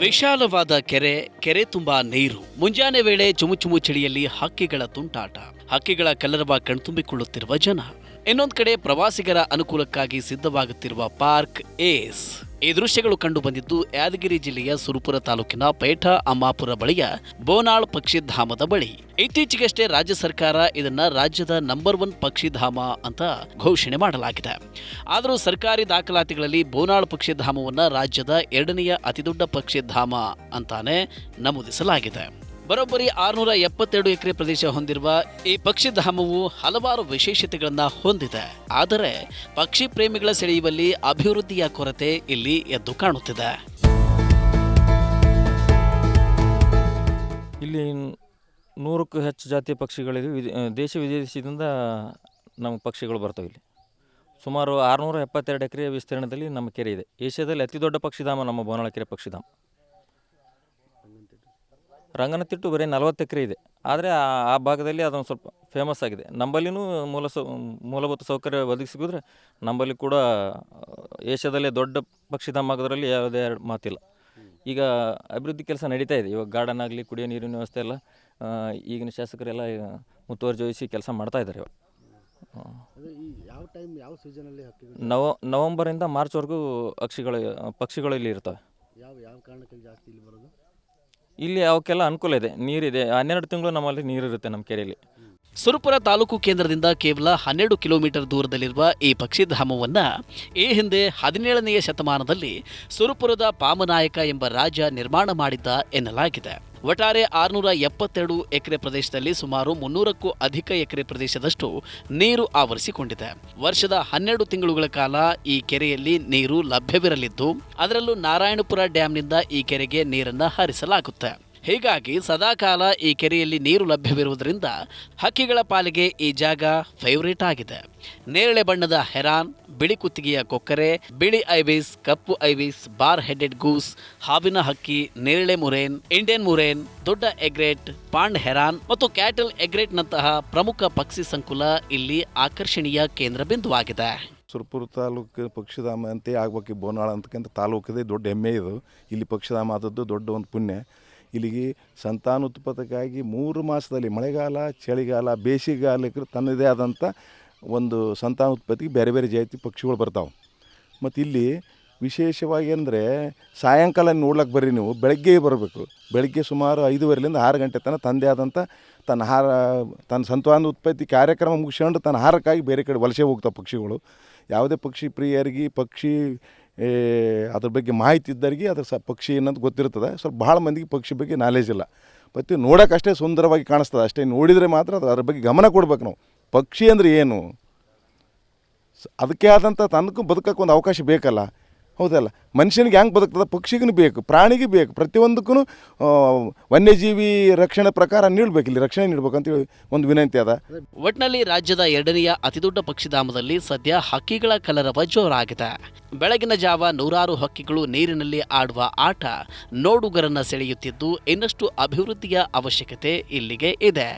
ವಿಶಾಲವಾದ ಕೆರೆ ಕೆರೆ ತುಂಬಾ ನೀರು. ಮುಂಜಾನೆ ವೇಳೆ ಚುಮು ಚಳಿಯಲ್ಲಿ ಹಕ್ಕಿಗಳ ತುಂಟಾಟ. ಹಕ್ಕಿಗಳ ಕಲರವ ಕಣ್ತುಂಬಿಕೊಳ್ಳುತ್ತಿರುವ ಜನ. ಇನ್ನೊಂದ್ ಕಡೆ ಪ್ರವಾಸಿಗರ ಅನುಕೂಲಕ್ಕಾಗಿ ಸಿದ್ಧವಾಗುತ್ತಿರುವ ಪಾರ್ಕ್ ಏಸ್. ಈ ದೃಶ್ಯಗಳು ಕಂಡು ಬಂದಿದ್ದು ಯಾದಗಿರಿ ಜಿಲ್ಲೆಯ ಸುರಪುರ ತಾಲೂಕಿನ ಪೇಠ ಅಮ್ಮಾಪುರ ಬಳಿಯ ಬೋನಾಳ್ ಪಕ್ಷಿಧಾಮದ ಬಳಿ. ಇತ್ತೀಚೆಗಷ್ಟೇ ರಾಜ್ಯ ಸರ್ಕಾರ ಇದನ್ನ ರಾಜ್ಯದ ನಂಬರ್ ಒನ್ ಪಕ್ಷಿಧಾಮ ಅಂತ ಘೋಷಣೆ ಮಾಡಲಾಗಿದೆ. ಆದರೂ ಸರ್ಕಾರಿ ದಾಖಲಾತಿಗಳಲ್ಲಿ ಬೋನಾಳ್ ಪಕ್ಷಿಧಾಮವನ್ನು ರಾಜ್ಯದ ಎರಡನೆಯ ಅತಿದೊಡ್ಡ ಪಕ್ಷಿಧಾಮ ಅಂತಾನೆ ನಮೂದಿಸಲಾಗಿದೆ. ಬರೋಬ್ಬರಿ ಆರುನೂರ ಎಪ್ಪತ್ತೆರಡು ಎಕರೆ ಪ್ರದೇಶ ಹೊಂದಿರುವ ಈ ಪಕ್ಷಿಧಾಮವು ಹಲವಾರು ವಿಶೇಷತೆಗಳನ್ನು ಹೊಂದಿದೆ. ಆದರೆ ಪಕ್ಷಿ ಪ್ರೇಮಿಗಳ ಸೆಳೆಯುವಲ್ಲಿ ಅಭಿವೃದ್ಧಿಯ ಕೊರತೆ ಇಲ್ಲಿ ಎದ್ದು ಕಾಣುತ್ತಿದೆ. ಇಲ್ಲಿ ನೂರಕ್ಕೂ ಹೆಚ್ಚು ಜಾತಿಯ ಪಕ್ಷಿಗಳಿವೆ. ದೇಶ ವಿದೇಶದಿಂದ ನಮ್ಮ ಪಕ್ಷಿಗಳು ಬರ್ತವೆ ಇಲ್ಲಿ. ಸುಮಾರು ಆರುನೂರ ಎಪ್ಪತ್ತೆರಡು ಎಕರೆ ವಿಸ್ತೀರ್ಣದಲ್ಲಿ ನಮ್ಮ ಕೆರೆ ಇದೆ. ಏಷ್ಯಾದಲ್ಲಿ ಅತಿ ದೊಡ್ಡ ಪಕ್ಷಿಧಾಮ ನಮ್ಮ ಬೋನಾಳ ಕೆರೆ ಪಕ್ಷಿಧಾಮ. ರಂಗನತಿಟ್ಟು ಬರೀ ನಲವತ್ತು ಎಕರೆ ಇದೆ. ಆದರೆ ಆ ಭಾಗದಲ್ಲಿ ಅದೊಂದು ಸ್ವಲ್ಪ ಫೇಮಸ್ ಆಗಿದೆ. ನಂಬಲ್ಲಿನೂ ಮೂಲ ಸೌ ಮೂಲಭೂತ ಸೌಕರ್ಯ ಒದಗಿಸಿದ್ರೆ ನಂಬಲ್ಲಿ ಕೂಡ ಏಷ್ಯಾದಲ್ಲೇ ದೊಡ್ಡ ಪಕ್ಷಿಧಾಮ ಆಗೋದ್ರಲ್ಲಿ ಯಾವುದೇ ಎರಡು ಮಾತಿಲ್ಲ. ಈಗ ಅಭಿವೃದ್ಧಿ ಕೆಲಸ ನಡೀತಾ ಇದೆ. ಇವಾಗ ಗಾರ್ಡನ್ ಆಗಲಿ ಕುಡಿಯೋ ನೀರಿನ ವ್ಯವಸ್ಥೆ ಎಲ್ಲ ಈಗಿನ ಶಾಸಕರೆಲ್ಲ ಮುತುವರ್ಜಿ ವಹಿಸಿ ಕೆಲಸ ಮಾಡ್ತಾ ಇದ್ದಾರೆ ಇವಾಗ. ಯಾವ ಟೈಮ್ ಯಾವ ಸೀಸನಲ್ಲಿ ನವ ನವಂಬರಿಂದ ಮಾರ್ಚ್ವರೆಗೂ ಪಕ್ಷಿಗಳು ಪಕ್ಷಿಗಳು ಇಲ್ಲಿ ಇರ್ತವೆ. ಯಾವ ಯಾವ ಕಾರಣಕ್ಕೆ ಜಾಸ್ತಿ ಇಲ್ಲಿ ಬರೋದು? ಇಲ್ಲಿ ಅವಕ್ಕೆಲ್ಲ ಅನುಕೂಲ ಇದೆ. ನೀರಿದೆ. ಹನ್ನೆರಡು ತಿಂಗಳು ನಮ್ಮಲ್ಲಿ ನೀರಿರುತ್ತೆ ನಮ್ಮ ಕೆರೆಯಲ್ಲಿ. ಸುರಪುರ ತಾಲೂಕು ಕೇಂದ್ರದಿಂದ ಕೇವಲ ಹನ್ನೆರಡು ಕಿಲೋಮೀಟರ್ ದೂರದಲ್ಲಿರುವ ಈ ಪಕ್ಷಿಧಾಮವನ್ನು ಈ ಹಿಂದೆ ಹದಿನೇಳನೆಯ ಶತಮಾನದಲ್ಲಿ ಸುರಪುರದ ಪಾಮನಾಯಕ ಎಂಬ ರಾಜ ನಿರ್ಮಾಣ ಮಾಡಿದ್ದ ಎನ್ನಲಾಗಿದೆ. ಒಟ್ಟಾರೆ ಆರುನೂರ ಎಪ್ಪತ್ತೆರಡು ಎಕರೆ ಪ್ರದೇಶದಲ್ಲಿ ಸುಮಾರು ಮುನ್ನೂರಕ್ಕೂ ಅಧಿಕ ಎಕರೆ ಪ್ರದೇಶದಷ್ಟು ನೀರು ಆವರಿಸಿಕೊಂಡಿದೆ. ವರ್ಷದ ಹನ್ನೆರಡು ತಿಂಗಳುಗಳ ಕಾಲ ಈ ಕೆರೆಯಲ್ಲಿ ನೀರು ಲಭ್ಯವಿರಲಿದ್ದು, ಅದರಲ್ಲೂ ನಾರಾಯಣಪುರ ಡ್ಯಾಂನಿಂದ ಈ ಕೆರೆಗೆ ನೀರನ್ನು ಹರಿಸಲಾಗುತ್ತೆ. ಹೀಗಾಗಿ ಸದಾಕಾಲ ಈ ಕೆರೆಯಲ್ಲಿ ನೀರು ಲಭ್ಯವಿರುವುದರಿಂದ ಹಕ್ಕಿಗಳ ಪಾಲಿಗೆ ಈ ಜಾಗ ಫೇವರೇಟ್ ಆಗಿದೆ. ನೇರಳೆ ಬಣ್ಣದ ಹೆರಾನ್, ಬಿಳಿ ಕುತ್ತಿಗೆಯ ಕೊಕ್ಕರೆ, ಬಿಳಿ ಐವಿಸ್, ಕಪ್ಪು ಐವಿಸ್ ಬಾರ್ ಹೆಡೆಡ್ ಗೂಸ್, ಹಾವಿನ ಹಕ್ಕಿ, ನೇರಳೆ ಮುರೇನ್, ಇಂಡಿಯನ್ ಮುರೇನ್, ದೊಡ್ಡ ಎಗ್ರೇಟ್, ಪಾಂಡ್ ಹೆರಾನ್ ಮತ್ತು ಕ್ಯಾಟಲ್ ಎಗ್ರೆಟ್ನಂತಹ ಪ್ರಮುಖ ಪಕ್ಷಿ ಸಂಕುಲ ಇಲ್ಲಿ ಆಕರ್ಷಣೀಯ ಕೇಂದ್ರ ಬಿಂದುವಾಗಿದೆ. ಸುರಪುರ ತಾಲೂಕು ಪಕ್ಷಿಧಾಮ ಅಂತೇ ಆಗ್ಬೇಕು ಬೋನಾಳ ಅಂತಕ್ಕಂಥ ತಾಲೂಕದೇ, ದೊಡ್ಡ ಹೆಮ್ಮೆ ಇದು. ಇಲ್ಲಿ ಪಕ್ಷಿಧಾಮ ಆದದ್ದು ದೊಡ್ಡ ಒಂದು ಪುಣ್ಯ. ಇಲ್ಲಿಗೆ ಸಂತಾನೋತ್ಪತ್ತಕ್ಕಾಗಿ ಮೂರು ಮಾಸದಲ್ಲಿ ಮಳೆಗಾಲ, ಚಳಿಗಾಲ ಬೇಸಿಗೆಗಾಲಕ್ಕೆ ತನ್ನದೇ ಆದಂಥ ಒಂದು ಸಂತಾನೋತ್ಪತ್ತಿಗೆ ಬೇರೆ ಬೇರೆ ಜಾತಿ ಪಕ್ಷಿಗಳು ಬರ್ತಾವೆ. ಮತ್ತು ಇಲ್ಲಿ ವಿಶೇಷವಾಗಿ ಅಂದರೆ ಸಾಯಂಕಾಲ ನೋಡ್ಲಿಕ್ಕೆ ಬರ್ರಿ ನೀವು, ಬೆಳಗ್ಗೆ ಬರಬೇಕು. ಬೆಳಗ್ಗೆ ಸುಮಾರು ಐದುವರೆಲಿಂದ ಆರು ಗಂಟೆ ತನಕ ತಂದೆ ಆದಂಥ ತನ್ನ ಆಹಾರ, ತನ್ನ ಸಂತಾನ ಉತ್ಪತ್ತಿ ಕಾರ್ಯಕ್ರಮ ಮುಗಿಸ್ಕೊಂಡು ತನ್ನ ಆಹಾರಕ್ಕಾಗಿ ಬೇರೆ ಕಡೆ ವಲಸೆ ಹೋಗ್ತಾವೆ ಪಕ್ಷಿಗಳು. ಯಾವುದೇ ಪಕ್ಷಿ ಪ್ರಿಯರಿಗೆ, ಪಕ್ಷಿ ಅದ್ರ ಬಗ್ಗೆ ಮಾಹಿತಿ ಇದ್ದರಿಗೆ ಅದ್ರ ಸ ಪಕ್ಷಿ ಏನಂತ ಗೊತ್ತಿರ್ತದೆ ಸ್ವಲ್ಪ ಭಾಳ ಮಂದಿಗೆ ಪಕ್ಷಿ ಬಗ್ಗೆ ನಾಲೆಜ್ ಇಲ್ಲ. ಮತ್ತು ನೋಡೋಕೆ ಅಷ್ಟೇ ಸುಂದರವಾಗಿ ಕಾಣಿಸ್ತದೆ. ಅಷ್ಟೇ ನೋಡಿದರೆ ಮಾತ್ರ ಅದು ಅದ್ರ ಬಗ್ಗೆ ಗಮನ ಕೊಡ್ಬೇಕು ನಾವು. ಪಕ್ಷಿ ಅಂದರೆ ಏನು? ಅದಕ್ಕೆ ಆದಂಥ ತನಕ ಬದುಕಕ್ಕೆ ಒಂದು ಅವಕಾಶ ಬೇಕಲ್ಲ. ಹೌದಲ್ಲ ಮನುಷ್ಯನಿಗೆ ಹೆಂಗೆ ಬದುಕ್ತದೆ? ಪಕ್ಷಿಗೂ ಬೇಕು, ಪ್ರಾಣಿಗೆ ಬೇಕು. ಪ್ರತಿಯೊಂದಕ್ಕೂ ವನ್ಯಜೀವಿ ರಕ್ಷಣೆ ಪ್ರಕಾರ ನೀಡಬೇಕು ಇಲ್ಲಿ ರಕ್ಷಣೆ ನೀಡ್ಬೇಕು ಅಂತೇಳಿ ಒಂದು ವಿನಂತಿ ಅದ. ಒಟ್ನಲ್ಲಿ ರಾಜ್ಯದ ಎರಡನೆಯ ಅತಿದೊಡ್ಡ ಪಕ್ಷಿಧಾಮದಲ್ಲಿ ಸದ್ಯ ಹಕ್ಕಿಗಳ ಕಲರವ ಜೋರಾಗಿದೆ. ಬೆಳಗಿನ ಜಾವ ನೂರಾರು ಹಕ್ಕಿಗಳು ನೀರಿನಲ್ಲಿ ಆಡುವ ಆಟ ನೋಡುಗರನ್ನ ಸೆಳೆಯುತ್ತಿದ್ದು ಇನ್ನಷ್ಟು ಅಭಿವೃದ್ಧಿಯ ಅವಶ್ಯಕತೆ ಇಲ್ಲಿಗೆ ಇದೆ.